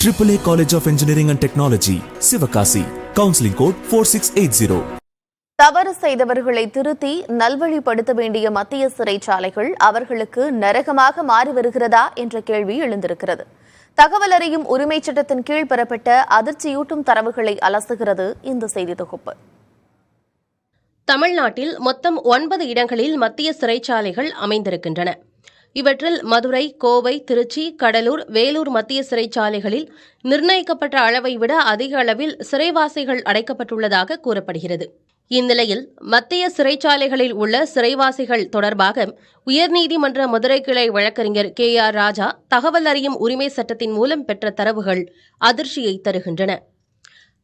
AAA College of Engineering and Technology, Sivakasi. Counseling code 4680. தவறு செய்தவர்களை திருத்தி நல்வழிப்படுத்த வேண்டிய மத்திய சிறைச்சாலைகள் அவர்களுக்கு நரகமாக மாறி வருகிறதா என்ற கேள்வி எழுந்திருக்கிறது தகவல் அறியும் உரிமைச் சட்டத்தின் கீழ் பெறப்பட்ட அதிர்ச்சியூட்டும் தரவுகளை அலசுகிறது இந்த செய்தி தொகுப்பு தமிழ்நாட்டில் மொத்தம் ஒன்பது இடங்களில் மத்திய சிறைச்சாலைகள் அமைந்திருக்கின்றன இவற்றில் மதுரை கோவை திருச்சி கடலூர் வேலூர் மத்திய சிறைச்சாலைகளில் நிர்ணயிக்கப்பட்ட அளவை விட அதிக அளவில் சிறைவாசிகள் அடைக்கப்பட்டுள்ளதாக கூறப்படுகிறது. இந்நிலையில் மத்திய சிறைச்சாலைகளில் உள்ள சிறைவாசிகள் தொடர்பாக உயர்நீதிமன்ற மதுரை கிளை வழக்கறிஞர் கே. ஆர். ராஜா தகவல் அறியும் உரிமை சட்டத்தின் மூலம் பெற்ற தரவுகள் அதிர்ச்சியை தருகின்றன.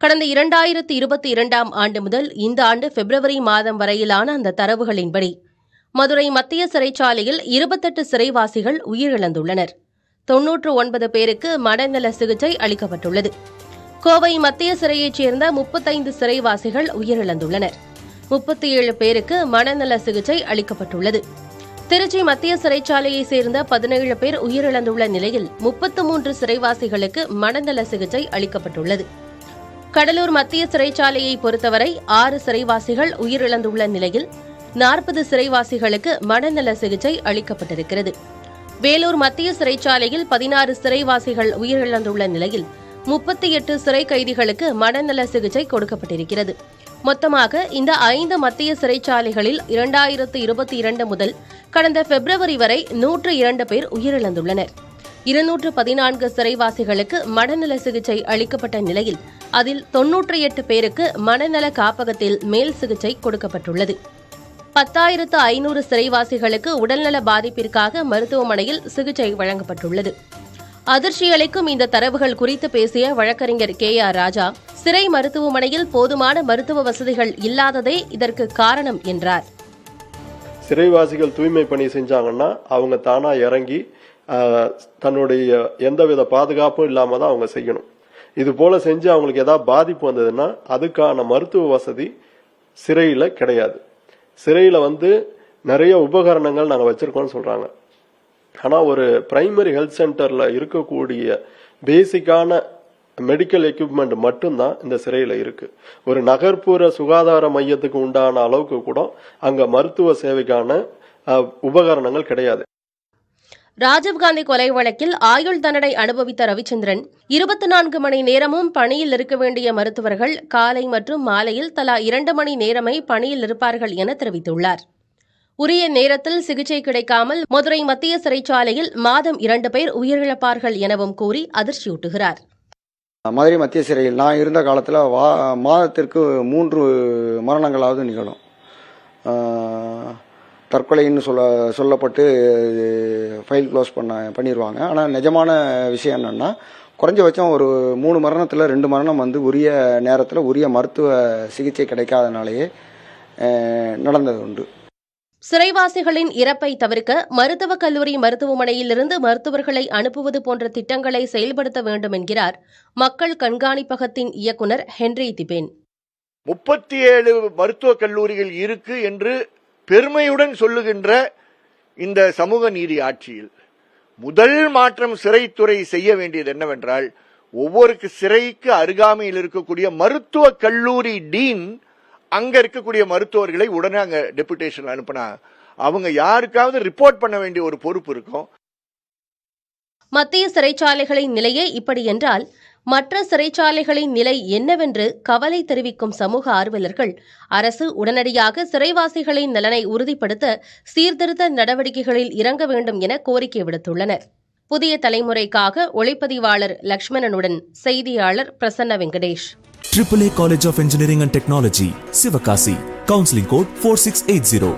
கடந்த இரண்டாயிரத்து இருபத்தி இரண்டாம் ஆண்டு முதல் இந்த ஆண்டு பிப்ரவரி மாதம் வரையிலான அந்த தரவுகளின்படி மதுரை மத்திய சிறைச்சாலையில் இருபத்தெட்டு சிறைவாசிகள் உயிரிழந்துள்ளனர். தொன்னூற்று ஒன்பது பேருக்கு மனநல சிகிச்சை அளிக்கப்பட்டுள்ளது. கோவை மத்திய சிறையைச் சேர்ந்த முப்பத்தைந்து சிறைவாசிகள் உயிரிழந்துள்ளனர். முப்பத்தி ஏழு பேருக்கு மனநல சிகிச்சை அளிக்கப்பட்டுள்ளது. திருச்சி மத்திய சிறைச்சாலையைச் சேர்ந்த பதினேழு பேர் உயிரிழந்துள்ள நிலையில் முப்பத்து மூன்று சிறைவாசிகளுக்கு மனநல சிகிச்சை அளிக்கப்பட்டுள்ளது. கடலூர் மத்திய சிறைச்சாலையை பொறுத்தவரை ஆறு சிறைவாசிகள் உயிரிழந்துள்ள நிலையில் நாற்பது சிறைவாசிகளுக்கு மனநல சிகிச்சை அளிக்கப்பட்டிருக்கிறது. வேலூர் மத்திய சிறைச்சாலையில் பதினாறு சிறைவாசிகள் உயிரிழந்துள்ள நிலையில் முப்பத்தி எட்டு சிறை கைதிகளுக்கு மனநல சிகிச்சை கொடுக்கப்பட்டிருக்கிறது. மொத்தமாக இந்த ஐந்து மத்திய சிறைச்சாலைகளில் இரண்டாயிரத்து இருபத்தி இரண்டு முதல் கடந்த பிப்ரவரி வரை நூற்று இரண்டு பேர் உயிரிழந்துள்ளனர். இருநூற்று பதினான்கு சிறைவாசிகளுக்கு மனநல சிகிச்சை அளிக்கப்பட்ட நிலையில் அதில் தொன்னூற்றி எட்டு பேருக்கு மனநல காப்பகத்தில் மேல் சிகிச்சை கொடுக்கப்பட்டுள்ளது. பத்தாயிரத்து ஐநூறு சிறைவாசிகளுக்கு உடல்நல பாதிப்பிற்காக மருத்துவமனையில் சிகிச்சை வழங்கப்பட்டுள்ளது. அதிர்ச்சியளிக்கும் இந்த தரவுகள் குறித்து பேசிய வழக்கறிஞர் கே ஆர் ராஜா சிறை மருத்துவமனையில் போதுமான மருத்துவ வசதிகள் இல்லாததே இதற்கு காரணம் என்றார். சிறைவாசிகள் தூய்மை பணி செஞ்சாங்கன்னா அவங்க தானா இறங்கி தன்னுடைய எந்தவித பாதுகாப்பும் இல்லாம தான் அவங்க செய்யணும். இது போல செஞ்சு அவங்களுக்கு ஏதாவது பாதிப்பு வந்ததுன்னா அதுக்கான மருத்துவ வசதி சிறையில் கிடையாது. சிறையில் வந்து நிறைய உபகரணங்கள் நாங்கள் வச்சுருக்கோம்னு சொல்கிறாங்க ஆனால் ஒரு பிரைமரி ஹெல்த் சென்டரில் இருக்கக்கூடிய பேசிக்கான மெடிக்கல் எக்யூப்மெண்ட் மட்டும்தான் இந்த சிறையில் இருக்குது ஒரு நகர்ப்புற சுகாதார மையத்துக்கு உண்டான அளவுக்கு கூட அங்கே மருத்துவ சேவைக்கான உபகரணங்கள் கிடையாது. ராஜீவ்காந்தி கொலை வழக்கில் ஆயுள் தண்டனை அனுபவித்த ரவிச்சந்திரன் இருபத்தி நான்கு மணி நேரமும் பணியில் இருக்க வேண்டிய மருத்துவர்கள் காலை மற்றும் மாலையில் தலா இரண்டு மணி நேரமே பணியில் இருப்பார்கள் என தெரிவித்துள்ளார். உரிய நேரத்தில் சிகிச்சை கிடைக்காமல் மதுரை மத்திய சிறைச்சாலையில் மாதம் இரண்டு பேர் உயிரிழப்பார்கள் எனவும் கூறி அதிர்ச்சியூட்டுகிறார். மதுரை மத்திய சிறையில் நான் இருந்த காலத்தில் வா மாதத்திற்கு மூன்று மரணங்களாவது நிகழும். தற்கொலைன்னு சொல்ல சொல்லப்பட்டு ஃபைல் க்ளோஸ் பண்ண பண்ணிடுவாங்க ஆனால் நிஜமான விஷயம் என்னென்னா குறைஞ்சபட்சம் ஒரு மூணு மரணத்தில் ரெண்டு மரணம் வந்து உரிய நேரத்தில் உரிய மருத்துவ சிகிச்சை கிடைக்காதனாலேயே நடந்தது உண்டு. சிறைவாசிகளின் இறப்பை தவிர்க்க மருத்துவக் கல்லூரி மருத்துவமனையிலிருந்து மருத்துவர்களை அனுப்புவது போன்ற திட்டங்களை செயல்படுத்த வேண்டும் என்கிறார் மக்கள் கண்காணிப்பகத்தின் இயக்குநர் ஹென்றி திபேன். முப்பத்தி ஏழு மருத்துவக் கல்லூரிகள் இருக்கு என்று பெருமையுடன் சொல்லுகின்ற இந்த சமூக நீதி ஆட்சியில் முதல் மாற்றம் சிறைத்துறை செய்ய வேண்டியது என்னவென்றால் ஒவ்வொரு சிறைக்கு அருகாமையில் இருக்கக்கூடிய மருத்துவ கல்லூரி டீன் அங்க இருக்கக்கூடிய மருத்துவர்களை உடனே அங்க டெபுடேஷன் அனுப்பினா அவங்க யாருக்காவது ரிப்போர்ட் பண்ண வேண்டிய ஒரு பொறுப்பு இருக்கும். மத்திய சிறைச்சாலைகளின் நிலையே இப்படி என்றால் மற்ற சிறைச்சாலைகளின் நிலை என்னவென்று கவலை தெரிவிக்கும் சமூக ஆர்வலர்கள் அரசு உடனடியாக சிறைவாசிகளின் நலனை உறுதிப்படுத்த சீர்திருத்த நடவடிக்கைகளில் இறங்க வேண்டும் என கோரிக்கை விடுத்துள்ளனர். புதிய தலைமுறைக்காக ஒளிப்பதிவாளர் லக்ஷ்மணனுடன் செய்தியாளர் Prasanna Venkatesh. Triple A college of engineering and technology Sivakasi counselling code four six eight zero